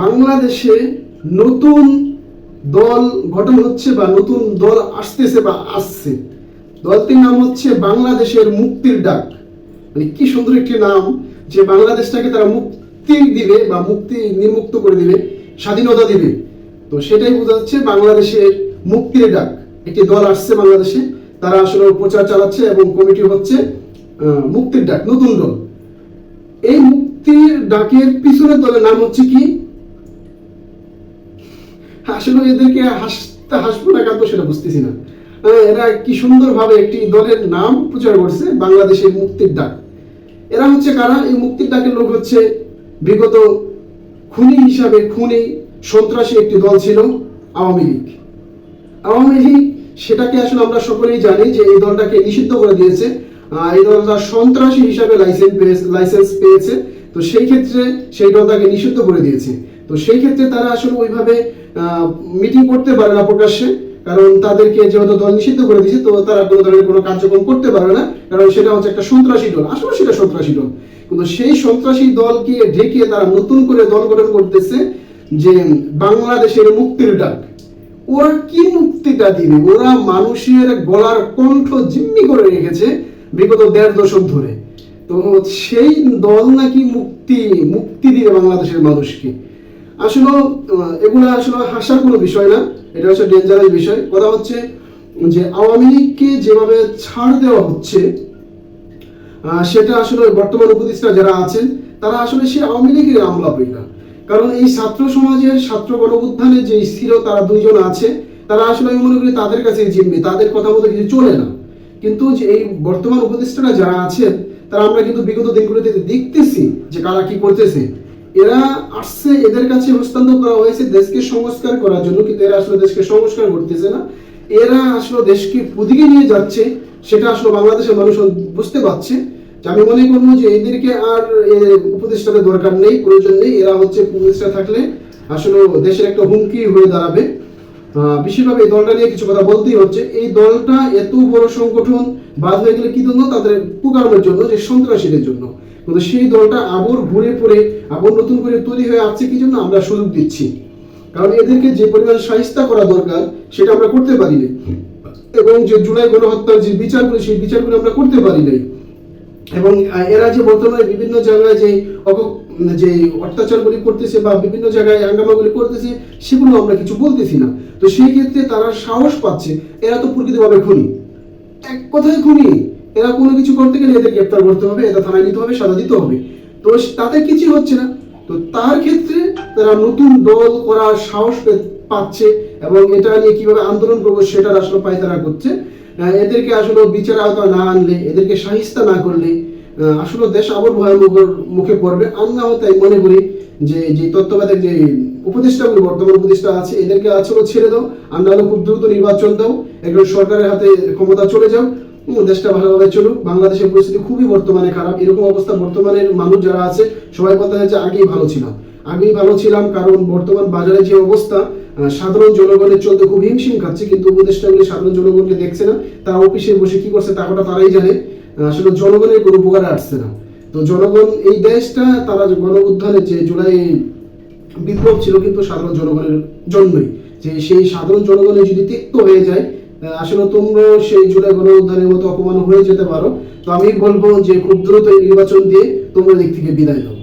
বাংলাদেশে নতুন দল গঠন হচ্ছে বা নতুন দল আসতেছে বা আসছে। দলটির নাম হচ্ছে বাংলাদেশের মুক্তির ডাক। মানে কি সুন্দর একটি নাম যে বাংলাদেশটাকে তারা মুক্তি দিবে বা মুক্তি নির্মুক্ত করে দিবে, স্বাধীনতা দিবে। তো সেটাই বোঝা যাচ্ছে বাংলাদেশের মুক্তির ডাক। একটি দল আসছে বাংলাদেশে, তারা আসলে প্রচার চালাচ্ছে এবং কমিটি হচ্ছে মুক্তির ডাক, নতুন দল। এই মুক্তির ডাকের পিছনের দলের নাম হচ্ছে কি? আসলে এদেরকে হাসতে হাসবো না কাঁদবো সেটা বুঝতেছি না। এরা কি সুন্দরভাবে একটি দলের নাম প্রচার করছে, বাংলাদেশের মুক্তির ডাক। এরা হচ্ছে কারা? এই মুক্তির ডাকের লোক হচ্ছে বিগত খুনি হিসাবে খুনি, সন্ত্রাসী একটি দল ছিল আওয়ামী লীগ। আওয়ামী লীগ, সেটাকে আসলে আমরা সকলেই জানি যে এই দলটাকে নিষিদ্ধ করে দিয়েছে। এই দলটা সন্ত্রাসী হিসাবে লাইসেন্স লাইসেন্স পেয়েছে। তো সেই ক্ষেত্রে সেই দলটাকে নিষিদ্ধ করে দিয়েছে। তো সেই ক্ষেত্রে তারা আসলে ওইভাবে মিটিং করতে পারে না প্রকাশ্যে, কারণ তাদেরকে যেহেতু দল নিষিদ্ধ করে দিয়েছে, তো তারা কোনো ধরনের কোনো কার্যক্রম করতে পারে না, কারণ সেটা হচ্ছে একটা সন্ত্রাসী দল। আসলে সেটা সন্ত্রাসী দল। কিন্তু সেই সন্ত্রাসী দলকে ঢেকে তারা নতুন করে দল গঠন করতেছে যে বাংলাদেশের মুক্তির ডাক। ওরা কি মুক্তিটা দিবে? ওরা মানুষের গলার কণ্ঠ জিম্মি করে রেখেছে বিগত দেড় দশক ধরে। তো সেই দল নাকি মুক্তি মুক্তি দিবে বাংলাদেশের মানুষকে। আসলে এগুলো আসলে হাসার কোনো বিষয় না। এটা হচ্ছে ডেঞ্জারাস বিষয়। কথা হচ্ছে যে আওয়ামী লীগকে যেভাবে ছাড় দেওয়া হচ্ছে সেটা আসলে বর্তমান উপদেষ্টা যারা আছেন, তারা আসলে সেই আওয়ামী লীগের আমলা না। কারণ এই ছাত্র সমাজের ছাত্র গণউত্থানে যে স্থির তারা দুইজন আছে, তারা আসলে আমি মনে করি তাদের কাছে জিম্মি, তাদের কথা মতো কিছু চলে না। কিন্তু যে এই বর্তমান উপদেষ্টারা যারা আছেন, তারা আমরা কিন্তু বিগত দিনগুলোতে দেখতেছি যে কারা কি করতেছে। এরা আসছে, এদের কাছে হস্তান্তর করা হয়েছে দেশকে সংস্কার করার জন্য, কিন্তু এরা আসলে দেশকে সংস্কার করতেছে না। এরা আসলে দেশকে ওদিকে নিয়ে যাচ্ছে, সেটা আসলে বাংলাদেশের মানুষ বুঝতে পারছে। আমি মনে করব যে এদেরকে আর উপদেষ্টাদের দরকার নেই, প্রয়োজন নেই। এরা হচ্ছে উপদেষ্টা থাকলে আসলে দেশের একটা হুমকি হয়ে দাঁড়াবে। বিশেষভাবে এই দলটা নিয়ে কিছু কথা বলতেই হচ্ছে। এই দলটা এত বড় সংগঠন, বাদ হয়ে গেলে কি জন্য? তাদের কুকারণের জন্য, যে সন্ত্রাসীদের জন্য। কিন্তু সেই দলটা আবার ঘুরে পড়ে, আবার নতুন করে তৈরি হয়ে আসছে কি জন্য আমরা সুযোগ দিচ্ছি। কারণ এদেরকে যে পরিমাণ সাহিস্তা করা দরকার, সেটা আমরা করতে পারি না এবং যে জুলাই গণহত্যার যে বিচারগুলো, সেই বিচারগুলো আমরা করতে পারি নাই। এবং এরা যে বর্তমানে বিভিন্ন জায়গায় যে যে অত্যাচারগুলি করতেছে বা বিভিন্ন জায়গায় হাঙ্গামাগুলি করতেছে, সেগুলো আমরা কিছু বলতেছি না। তো সেই ক্ষেত্রে তারা সাহস পাচ্ছে। এরা তো প্রকৃতভাবে খুনি। এক কথায় খুনি। এরা কোনো কিছু করতে গেলে এদের গ্রেপ্তার করতে হবে এদের থানায় নিতে হবে, সাজা দিতে হবে। তো তাতে কিছু হচ্ছে না। তো তার ক্ষেত্রে তারা নতুন দল করার সাহস পাচ্ছে এবং এটা নিয়ে কীভাবে আন্দোলন করব সেটার আসলে পায়তারা করছে। এদেরকে আসলে বিচার আওতা না আনলে, এদেরকে সাহিস্তা না করলে আসলে দেশ আবার ভয়াবহ মুখে পড়বে। আর না হতাই মনে করি যে যে তত্ত্বাবধায়ক যে উপদেষ্টাগুলো, বর্তমান উপদেষ্টা আছে, এদেরকে আসলে ছেড়ে দাও। আমরা খুব দ্রুত নির্বাচন দাও। একজন সরকারের হাতে ক্ষমতা চলে যাও। দেশটা ভালোভাবে চলুক। বাংলাদেশের পরিস্থিতি খুবই বর্তমানে খারাপ। এরকম অবস্থা বর্তমানের মানুষ যারা আছে, সবাই হয় যে আগেই ভালো ছিলাম। আগেই ভালো ছিলাম কারণ বর্তমান বাজারে যে অবস্থা সাধারণ জনগণের চলতে খুব হিমশিম খাচ্ছে, কিন্তু উপদেষ্টাগুলি সাধারণ জনগণকে দেখছে না। তারা অফিসে বসে কি করছে টাকাটা তারাই জানে। আসলে জনগণের কোনো উপকারে আসছে না। তো জনগণ, এই দেশটা, তারা গণ উত্থানের যে জুলাই বিপ্লব ছিল কিন্তু সাধারণ জনগণের জন্যই। যে সেই সাধারণ জনগণের যদি তিক্ত হয়ে যায় আসলে তোমরাও সেই জুলাই গণ মতো অপমান হয়ে যেতে পারো। তো আমি বলব যে, খুব দ্রুত নির্বাচন দিয়ে তোমরা দিক থেকে বিদায় দাও